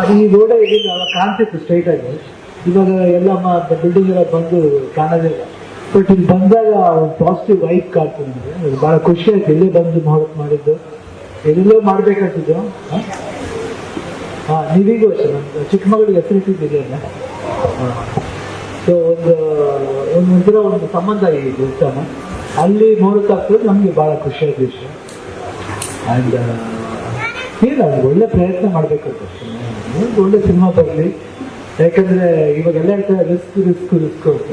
ಈ ರೋಡೇ ಇಲ್ಲಿಂದ ಅವಾಗ ಕಾಣ್ತಿತ್ತು ಸ್ಟ್ರೈಟ್ ಆಗಿ. ಇವಾಗ ಎಲ್ಲ ಬಿಲ್ಡಿಂಗ್ ಎಲ್ಲ ಬಂದು ಕಾಣೋದಿಲ್ಲ. ಬಟ್ ಇಲ್ಲಿ ಬಂದಾಗ ಪಾಸಿಟಿವ್ ವೈಬ್ ಕಾಡ್ತು ನನಗೆ ಬಹಳ ಖುಷಿ ಆಯ್ತು. ಇಲ್ಲೇ ಬಂದು ಮುಹೂರ್ತ ಮಾಡಿದ್ದು. ಎಲ್ಲೆಲ್ಲೋ ಮಾಡ್ಬೇಕಂತಿದ್ದು ಹಾ? ನೀವೀಗೂ ಅಷ್ಟೇ ನಮ್ಮ ಚಿಕ್ಕಮಗಳಿಗೆ ಹೆಸರು ಇಟ್ಟಿದ್ದಿಲ್ಲ ಸೊ ಒಂದು ಒಂದು ಒಂಥರ ಒಂದು ಸಂಬಂಧ ಇದೆ ಉತ್ತಮ. ಅಲ್ಲಿ ಮುಹೂರ್ತ ನಮಗೆ ಬಹಳ ಖುಷಿಯಾದ ವಿಷಯ. ಆ್ಯಂಡ್ ಅವ್ರಿಗೆ ಒಳ್ಳೆ ಪ್ರಯತ್ನ ಮಾಡಬೇಕು ಒಂದು ಒಳ್ಳೆ ಸಿನಿಮಾ ಬರಲಿ. ಯಾಕಂದ್ರೆ ಇವಾಗೆಲ್ಲ ಹೇಳ್ತಾರೆ ರಿಸ್ಕ್ ರಿಸ್ಕ್ ರಿಸ್ಕ್ ಅಂತ.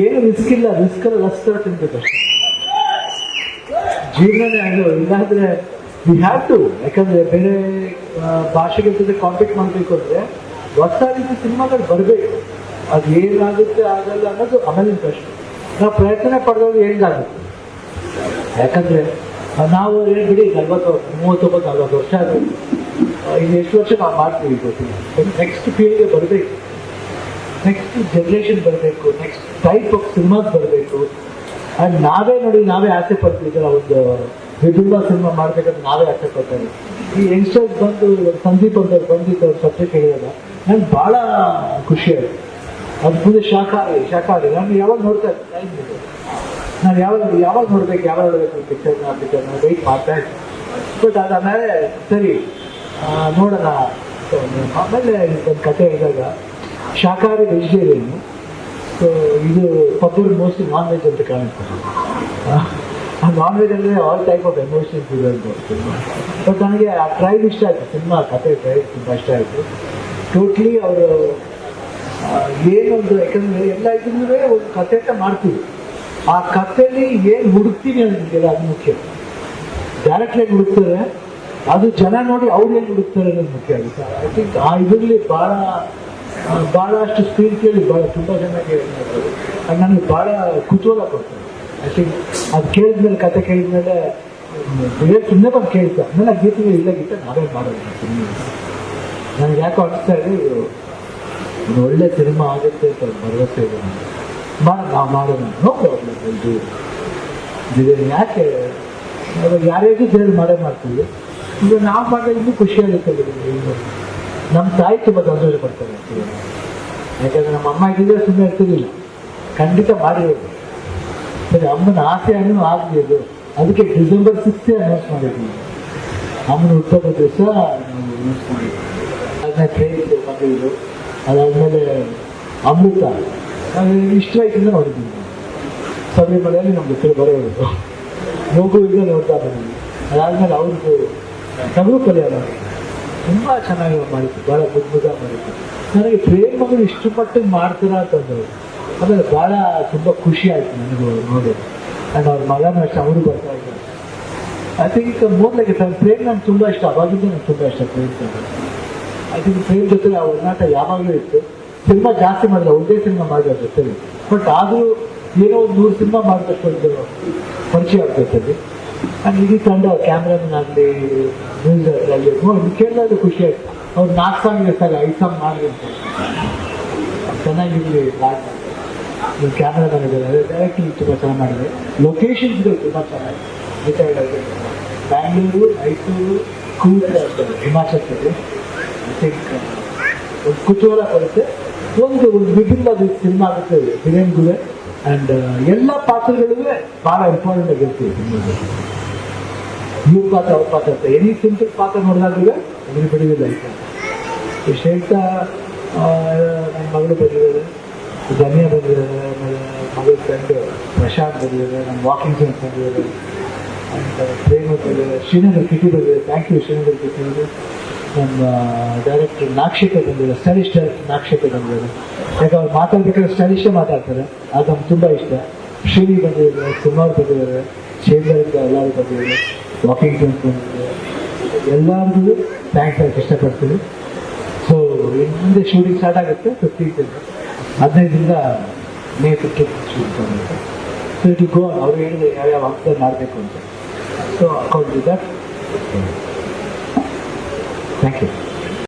ಏನು ರಿಸ್ಕ್ ಇಲ್ಲ ರಿಸ್ಕ್ ಅಲ್ಲ ರಸ್ತ ತಿನ್ಬೇಕು ಜೀವನನೇ ಅದು. ಇಲ್ಲಾಂದ್ರೆ ವಿ ಹ್ಯಾವ್ ಟು ಯಾಕಂದ್ರೆ ಬೇರೆ ಭಾಷೆಗೆ ಜೊತೆ ಕಾಂಪೀಟ್ ಮಾಡಬೇಕು ಅಂದ್ರೆ ಹೊಸ ರೀತಿ ಸಿನಿಮಾಗಳು ಬರಬೇಕು. ಅದು ಏನಾಗುತ್ತೆ, ಆಗಲ್ಲ ಅನ್ನೋದು ಆಮೇಲೆ ಪ್ರಶ್ನೆ. ನಾವು ಪ್ರಯತ್ನ ಪಡೆದವ್ರು ಹೆಂಗಾಗುತ್ತೆ? ಯಾಕಂದ್ರೆ ನಾವು ಹೇಳ್ಬಿಡಿ ಬಿಡಿ, ನಲ್ವತ್ತು, ಮೂವತ್ತೊಂಬತ್ತು, ನಲ್ವತ್ತು ವರ್ಷ ಆಯಿತು ಇನ್ನು ಎಷ್ಟು ವರ್ಷ ನಾವು ಮಾಡ್ತೀವಿ ಗೊತ್ತಿಲ್ಲ ನೆಕ್ಸ್ಟ್ ಫೀಲ್ಡ್ಗೆ ಬರಬೇಕು. ನೆಕ್ಸ್ಟ್ ಜನ್ರೇಷನ್ ಬರಬೇಕು. ನೆಕ್ಸ್ಟ್ ಟೈಪ್ ಆಫ್ ಸಿನಿಮಾಸ್ ಬರಬೇಕು. ಆ್ಯಂಡ್ ನಾವೇ ನೋಡಿ ನಾವೇ ಆಸೆ ಪಡ್ತಿದ್ದೀರ ಒಂದು ವಿಭಿನ್ನ ಸಿನಿಮಾ ಮಾಡ್ಬೇಕಂತ ನಾವೇ ಆಸೆ ಪಡ್ತಾರೆ ಈ ಯಂಗ್ಸ್ಟರ್ಸ್ ಬಂದು, ಸಂದೀಪ್ ಅಂತ ಬಂದಿದ್ದು ಸಬ್ಜೆಕ್ಟ್ ಹೇಳಿದಾಗ ನಂಗೆ ಭಾಳ ಖುಷಿ ಆಯ್ತು. ಅದು ಮುಂದೆ ಶಾಖ ಆಗಿದೆ ನಾನು ಯಾವಾಗ ನೋಡ್ತಾ ಇದ್ದೆ. time ಇದೆ. ನಾನು ಯಾವಾಗ ಯಾವಾಗ ನೋಡ್ಬೇಕು ಯಾವಾಗ ನೋಡ್ಬೇಕು ಪಿಕ್ಚರ್ನ ಪಿಕ್ಚರ್ನ ವೆಯ್ಟ್ ಮಾಡ್ತಾ ಇದ್ದೆ ಬಟ್ ಅದಾದ್ಮೇಲೆ ಸರಿ ನೋಡೋಣ. ಆಮೇಲೆ ಒಂದು ಕತೆ ಇದ್ದಾಗ ಶಾಖಾಹಾರಿ ವೆಜಿಟೇರಿಯನ್ ಸೊ ಇದು ಪಬ್ಬರ್ ಮೋಸ್ಟ್ಲಿ ನಾನ್ ವೆಜ್ ಅಂತ ಕಾಣುತ್ತೆ ಆ ನಾನ್ ವೆಜ್ ಅಂದರೆ ಆಲ್ ಟೈಪ್ ಆಫ್ ಎಮೋಷನ್ಸ್ ಇರೋದು ಬಟ್ ನನಗೆ ಆ ಟ್ರೈಲ್ ಇಷ್ಟ ಆಯಿತು. ಸಿನಿಮಾ, ಕತೆ ಟ್ರೈಲ್ ತುಂಬ ಇಷ್ಟ ಆಯಿತು. ಟೋಟ್ಲಿ ಅವರು ಏನೊಂದು, ಯಾಕಂದರೆ ಎಲ್ಲ ಇದ್ರೆ ಒಂದು ಕತೆ ಅಂತ ಮಾಡ್ತೀವಿ. ಆ ಕಥೆಯಲ್ಲಿ ಏನು ಹುಡುಕ್ತೀನಿ ಅನ್ನೋದಿಲ್ಲ ಅದು ಮುಖ್ಯ. ಡೈರೆಕ್ಟ್ಲಿ ಹುಡುಕ್ತಾರೆ ಅದು ಜನ ನೋಡಿ ಅವ್ರು ಏನು ಹುಡುಕ್ತಾರೆ ಅನ್ನೋದು ಮುಖ್ಯ ಆಗುತ್ತೆ. ಐ ಥಿಂಕ್ ಆ ಇದರಲ್ಲಿ ಭಾಳ ಭಾಳ ಸ್ಪೀಡ್ ಕೇಳಿ ಭಾಳ ತುಂಬ ಚೆನ್ನಾಗಿ ಅದು ನನಗೆ ಭಾಳ ಕುತೂಹಲ ಕೊಡ್ತಾರೆ ಐ ಥಿಂಕ್ ಅದು ಕೇಳಿದ್ಮೇಲೆ, ಕತೆ ಕೇಳಿದ್ಮೇಲೆ, ಬೇರೆ ಸುಮ್ಮನೆ ಬಂದು ಕೇಳ್ತಾರೆ ಆಮೇಲೆ ಗೀತೆಗೆ ಇಲ್ಲ, ಗೀತೆ ನಾವೇ ಮಾಡೋದು ನನಗೆ ಯಾಕೋ ಅನಿಸ್ತಾ ಇದೆ ಒಳ್ಳೆ ಸಿನಿಮಾ ಆಗುತ್ತೆ ಅಂತ ಭರವಸೆ ಇದೆ ನನಗೆ ಮಾಡೋಣ ನೋ ಪ್ರಾಬ್ಲಮ್ ಇದು ಯಾಕೆ ಯಾರ್ಯಾರಿಗೂ ಹೇಳಿ ಮಾಡೇ ಮಾಡ್ತೀವಿ ಈಗ ನಾವು ಮಾಡಿದ್ರೆ ಖುಷಿಯಾಗುತ್ತೆ ನಮ್ಮ ತಾಯಿ ತುಂಬ ಪಡ್ತಾರೆ actually. ಯಾಕಂದ್ರೆ ನಮ್ಮ ಅಮ್ಮ ಇದ್ದಿದ್ರೆ ಸುಮ್ಮನೆ ಇರ್ತಿರ್ಲಿಲ್ಲ. ಖಂಡಿತ ಮಾಡಿರೋದು ಸರಿ, ಅಮ್ಮನ ಆಸೆ ಅನ್ನೋ ಅದು. ಅದಕ್ಕೆ ಡಿಸೆಂಬರ್ ಸಿಕ್ಸ್ತೇ ಅನೌನ್ಸ್ ಮಾಡಿದ್ವಿ. ಅಮ್ಮನ ಹುಟ್ಟುಹಬ್ಬದ ದಿವಸ ನಾವು ಅನೌನ್ಸ್ ಮಾಡಿದ್ವಿ. ಅದನ್ನ ಟ್ರೈನ್ ಮಾಡಿದ್ರು ಅದಾದಮೇಲೆ ಅಮೃತ. ನಾವು ಇಷ್ಟು ವಯಸ್ಸಿಂದ ನೋಡಿದ್ದೀವಿ ಶಬರಿಮಲೆಯಲ್ಲಿ ನಮ್ಮ ಜೊತೆ ಬರೋದು ಮಗುವಿಗೆ ನೋಡ್ತಾ ಬಂದಿದ್ವಿ ಅದಾದ್ಮೇಲೆ ಅವ್ರದ್ದು ತಗರು ಕಲ್ಯಾಣ ತುಂಬ ಚೆನ್ನಾಗಿ ಮಾಡಿತ್ತು ಭಾಳ ಅದ್ಭುತ ಮಾಡಿತ್ತು ನನಗೆ ಪ್ರೇಮ್ ಮಗಳು ಇಷ್ಟು ಮಟ್ಟಿಗೆ ಮಾಡ್ತೀರಾ ಅಂತಂದ್ರು, ಆಮೇಲೆ ಭಾಳ ತುಂಬ ಖುಷಿ ಆಯ್ತು ನನಗೂ ನೋಡಿ ಆ್ಯಂಡ್ ಅವ್ರ ಮಗನೂ ಅಷ್ಟು ಅವರು ಬರ್ತಾ ಇದ್ದಾರೆ ಐ ಥಿಂಕ್ ಮೂರ್ಲಕ್ಕೆ ಪ್ರೇಮ್ ನಂಗೆ ತುಂಬ ಇಷ್ಟ. ಅವಾಗಿಂದ ನಂಗೆ ತುಂಬ ಇಷ್ಟ ಪ್ರೇಮ್ ಐ ಥಿಂಕ್ ಪ್ರೇಮ್ ಜೊತೆ ಆ ಒಡನಾಟ ಯಾವಾಗಲೂ ಇತ್ತು. ಸಿನಿಮಾ ಜಾಸ್ತಿ ಮಾಡಿಲ್ಲ, ಒಂದೇ ಸಿನಿಮಾ ಮಾಡಿದ ಜೊತೆಗೆ ಬಟ್ ಆದರೂ ಏನೋ ಒಂದು ನೂರು ಸಿನಿಮಾ ಒಂದು ಪರಿಚಯ ಆಗ್ತೈತೆ ಅಲ್ಲಿ ಇಡೀ ತಂಡ ಕ್ಯಾಮ್ರಾಮನ್ ಆಗಲಿ ನ್ಯೂಸ್ ಆಗಲಿ ನೋಡಿ ಕೇಳಿದಾಗ ಖುಷಿ ಆಯ್ತು. ಅವ್ರು ನಾಲ್ಕು ಸಾಂಗ್ ಇರ್ತಾರೆ ಐದು ಸಾಂಗ್ ಮಾಡಿ ಅಂತ. ಚೆನ್ನಾಗಿರಲಿ ನೀವು ಕ್ಯಾಮ್ರಾ ಇದ್ದಾರೆ ಡೈರೆಕ್ಟಿಂಗ್ ತುಂಬ ಚೆನ್ನಾಗಿ ಮಾಡಿದೆ ಲೊಕೇಶನ್ಸ್ಗಳು ತುಂಬ ಚೆನ್ನಾಗಿ ಆಗಿದೆ ಬ್ಯಾಂಗ್ಳೂರು ಮೈಸೂರು ಕೂಡ ಹಿಮಾಚಲ್ ಪ್ರದೇಶ್. ಒಂದು ಕುತೂಹಲ ಕೊಡುತ್ತೆ. ಒಂದು ವಿಭಿನ್ನ ಸಿನಿಮಾ ಆಗುತ್ತೆ ಹಿರೇನ್ಗುವೆ ಅಂಡ್ ಎಲ್ಲ ಪಾತ್ರಗಳಿಗೂ ಬಹಳ ಇಂಪಾರ್ಟೆಂಟ್ ಆಗಿರುತ್ತೆ ಇವ್ರ ಪಾತ್ರ ಅವ್ರ ಪಾತ್ರ ಅಂತ. ಎನಿ ಸಿಂಪಲ್ ಪಾತ್ರ ನೋಡಿದಾಗ ಅದ್ರ ಇಷ್ಟು ಹೇಳ್ತಾ ಆ, ನನ್ನ ಮಗಳು ಬಂದಿದ್ದಾರೆ. ಧನಿಯಾ ಬಂದಿದ್ದಾರೆ. ಆಮೇಲೆ ಮಗಳ ಫ್ರೆಂಡ್ ಪ್ರಶಾಂತ್ ಬಂದಿದ್ದಾರೆ. ನಮ್ಮ ವಾಕಿಂಗ್ ಫ್ರೆಂಡ್ಸ್ ಬಂದಿದ್ದಾರೆ. ಅಂತ ಪ್ರೇಮ ಬಂದಿದ್ದಾರೆ. ಶ್ರೀನಗರ್ ಕಿಟಿ ಬಂದಿದೆ ಥ್ಯಾಂಕ್ ಯು ಶ್ರೀನಗರ್ ಕಿಟಿ ನಮ್ಮ ಡೈರೆಕ್ಟರ್ ನಾಕ್ಷಿಕ ಬಂದಿದ್ದಾರೆ ಸ್ಟೈಲಿಶ್ ನಾಕ್ಷಿಕ ಬಂದಿದ್ದಾರೆ ಯಾಕೆ ಅವ್ರು ಮಾತಾಡ್ಬೇಕಾದ್ರೆ ಸ್ಟೈಲಿಶೇ ಮಾತಾಡ್ತಾರೆ. ಅದು ನಮ್ಗೆ ತುಂಬ ಇಷ್ಟ. ಶ್ರೀನಿ ಬಂದಿದ್ದಾರೆ ಕುಮಾರ್ ಬಂದಿದ್ದಾರೆ ಶೇಖರಿಂದ ಎಲ್ಲರೂ ಬಂದಿದ್ದಾರೆ ವಾಕಿಂಗ್ ಫ್ರೆಂಡ್ಸ್ ಬಂದಿದ್ದಾರೆ ಎಲ್ಲರಿಗೂ ಥ್ಯಾಂಕ್ಸ್ ಹೇಳಕ್ಕೆ ಇಷ್ಟಪಡ್ತೀವಿ ಸೊ ಹಿಂದೆ ಶೂಟಿಂಗ್ ಸ್ಟಾರ್ಟ್ ಆಗುತ್ತೆ ಫಿಫ್ಟೀನ್ತ್ ಹದಿನೈದರಿಂದ ಮೇ ಫಿಫ್ಟೀನ್ ಶೂಟ್ ಬಂದಿದೆ ಸೊ ಇಟ್ ಗೋ ಅವ್ರು ಹೇಳಿದ್ರೆ ಯಾವ್ಯಾವ ಹಂತದಲ್ಲಿ ಮಾಡಬೇಕು ಅಂತ. So account that thank you